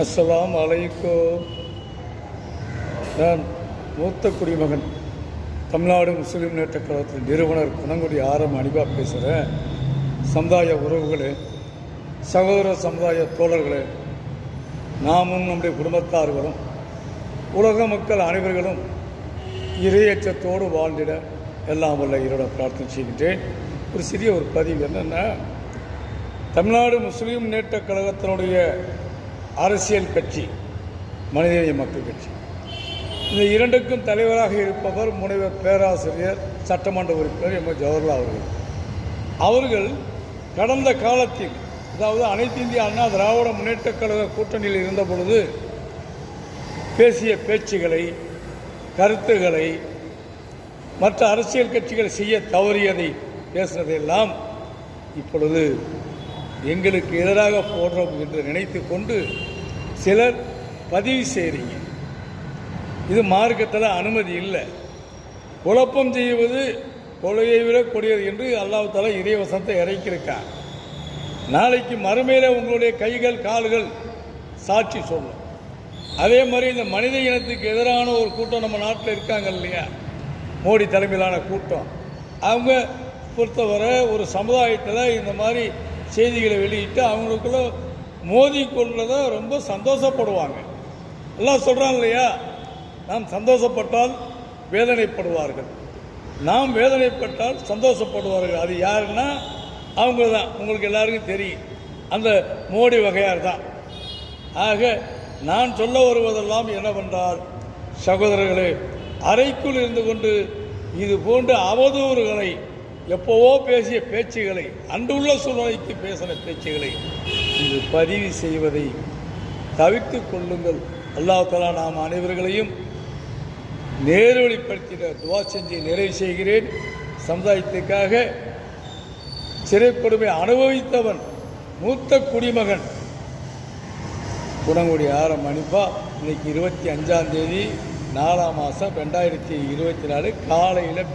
அஸ்ஸலாம் அலைக்கோ நான் மூத்த குடிமகன் தமிழ்நாடு முஸ்லீம் முன்னேற்ற கழகத்தின் நிறுவனர் குணங்குடி ஆரம் அனிபா பேசுகிறேன் சமுதாய உறவுகளே சகோதர சமுதாய தோழர்களே நாமும் நம்முடைய குடும்பத்தார்களும் உலக மக்கள் அனைவர்களும் இரையச்சத்தோடு வாழ்ந்திட எல்லாம் வல்ல இரோட பிரார்த்தனை செய்கின்றேன். ஒரு சிறிய ஒரு பதிவு என்னென்னா தமிழ்நாடு முஸ்லீம் முன்னேற்ற கழகத்தினுடைய அரசியல் கட்சி மனிதநேய மக்கள் கட்சி. இந்த இரண்டுக்கும் தலைவராக இருப்பவர் முனைவர் பேராசிரியர் சட்டமன்ற உறுப்பினர் எம். ஜவஹர்லால் அவர்கள். அவர்கள் கடந்த காலத்தில் அதாவது அனைத்து இந்திய அண்ணா திராவிட முன்னேற்ற கழக கூட்டணியில் இருந்த பொழுது பேசிய பேச்சுகளை கருத்துகளை மற்ற அரசியல் கட்சிகள் செய்ய தவறியதை பேசுனதையெல்லாம் இப்பொழுது எங்களுக்கு எதிராக போடுறோம் என்று நினைத்து கொண்டு சிலர் பதிவு செய்கிறீங்க இது மார்க்கத்தில் அனுமதி இல்லை. குழப்பம் செய்வது கொலையை விட கொடியது என்று அல்லாஹ் தலா வசத்தை இறக்கியிருக்கார் நாளைக்கு மறுமையில் உங்களுடைய கைகள் கால்கள் சாட்சி சொல்லும். அதே மாதிரி இந்த மனித இனத்துக்கு எதிரான ஒரு கூட்டம் நம்ம நாட்டில் இருக்காங்க இல்லையா? மோடி தலைமையிலான கூட்டம். அவங்க பொறுத்தவரை ஒரு சமுதாயத்தில் இந்த மாதிரி செய்திகளை வெளியிட்டு அவங்களுக்குள்ள மோதி கொள்வதை ரொம்ப சந்தோஷப்படுவாங்க. எல்லாம் சொல்கிறாங்க இல்லையா? நாம் சந்தோஷப்பட்டால் வேதனைப்படுவார்கள். நாம் வேதனைப்பட்டால் சந்தோஷப்படுவார்கள். அது யாருன்னா? அவங்க தான். உங்களுக்கு எல்லாருக்கும் தெரியும். அந்த மோடி வகையார் தான். ஆக நான் சொல்ல வருவதெல்லாம் என்னவென்றால் சகோதரர்களே அறைக்குள் இருந்து கொண்டு இது போன்ற அவதூறுகளை எப்போவோ பேசிய பேச்சுகளை அன்றுள்ள சூழ்நிலைக்கு பேசின பேச்சுகளை இன்று பதிவு செய்வதை தவிர்த்து கொள்ளுங்கள். அல்லாஹலா நாம் அனைவர்களையும் நேர்வழிப்படுத்தின துவா செஞ்சு நிறைவு செய்கிறேன். சமுதாயத்திற்காக சிறை கொடுமை அனுபவித்தவன் மூத்த குடிமகன் குணங்குடி ஆரம் அனுப்பா இன்னைக்கு இருபத்தி அஞ்சாம் தேதி நாலாம் மாதம் ரெண்டாயிரத்தி இருபத்தி நாலு காலையில்